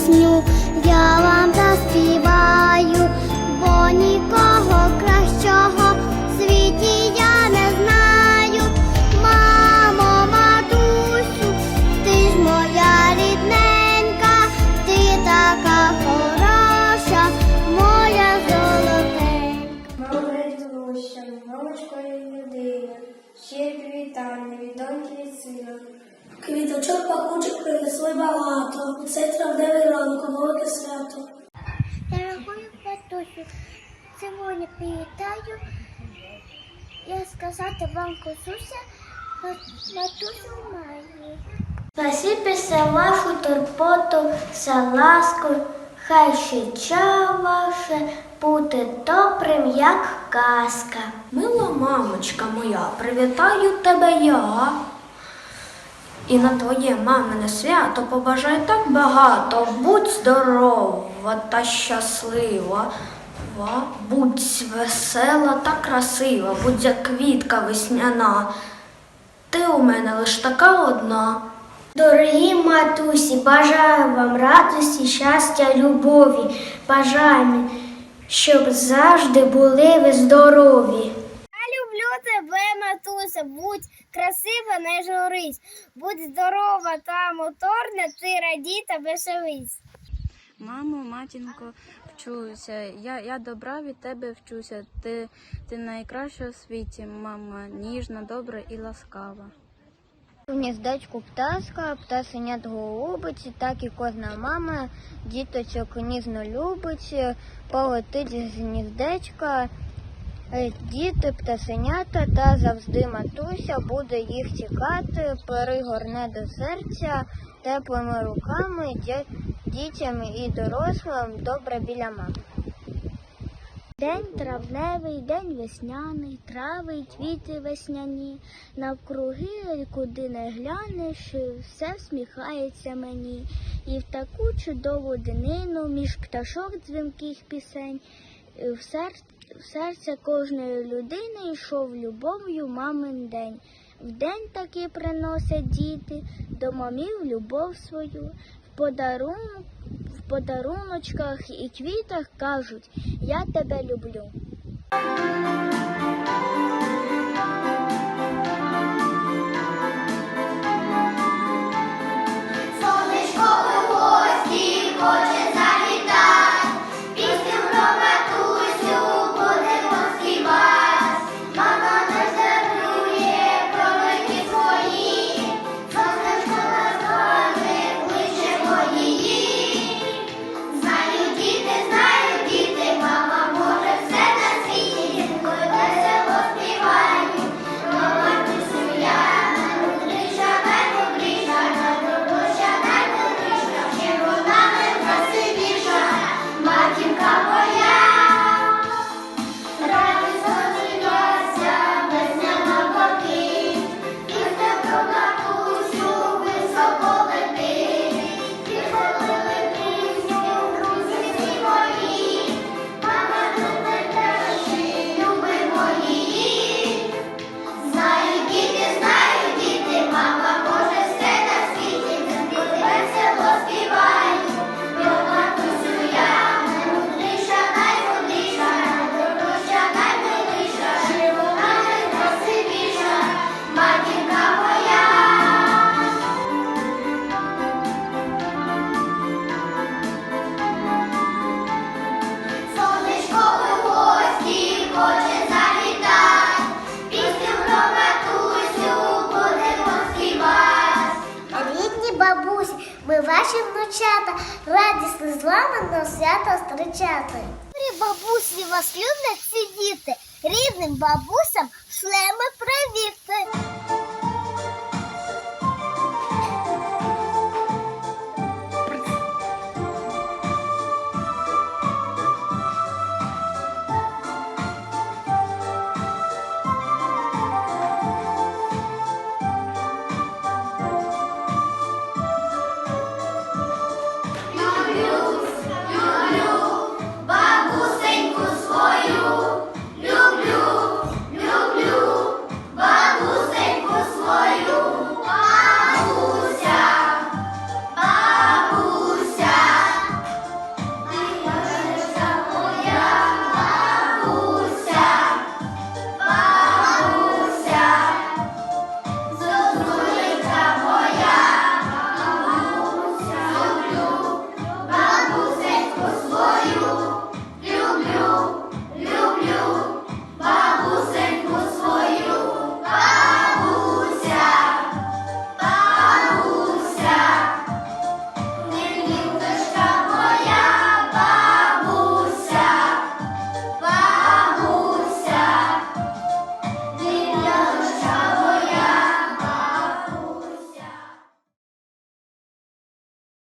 пісню я вам заспіваю, бо нікого кращого в світі я не знаю. Мамо, матусю, ти ж моя рідненька, ти така хороша, моя золотенька. Мами душам, мамочкою людина, ще привітання, від доньки сина. Квіточок пахучих принесли багато. У цей травневий ранок, велике свято. Дорогую Патусю, сьогодні привітаю. Я сказати вам косуся, Матусю маю. Спасибі за вашу турботу, за ласку, хай життя ваше буде добрим, як казка. Мила мамочка моя, привітаю тебе я. І на твоє мамине свято побажаю так багато. Будь здорова та щаслива. Будь весела та красива, будь як квітка весняна. Ти у мене лиш така одна. Дорогі матусі, бажаю вам радості, щастя, любові. Бажаю, щоб завжди були ви здорові. Тебе, матуся, будь красива, не журись, будь здорова та моторна, ти раді та веселись. Мамо, матінко, вчуся. Я, я добра від тебе вчуся. Ти, ти найкраща у світі, мама, ніжна, добра і ласкава. У гніздечку птаска, птасенят голубить, так і кожна мама діточок ніжно любить, полетить з гніздечка. Е, Діти, птасенята та завжди матуся буде їх чекати, перегорне до серця теплими руками, дітям і дорослим добре біля мами. День травневий, день весняний, трави й квіти весняні. Навкруги, куди не глянеш, все всміхається мені. І в таку чудову днину між пташок дзвінких пісень е, в, сер... в серце кожної людини йшов любов'ю мамин день. Вдень таки приносять діти до мамів любов свою. В подарун... в подаруночках і квітах кажуть Я тебе люблю. Ваші внучата, радісно з вами на свято зустрічати. Бабусі вас люблять ці діти, рідним бабусям шлеми привіти.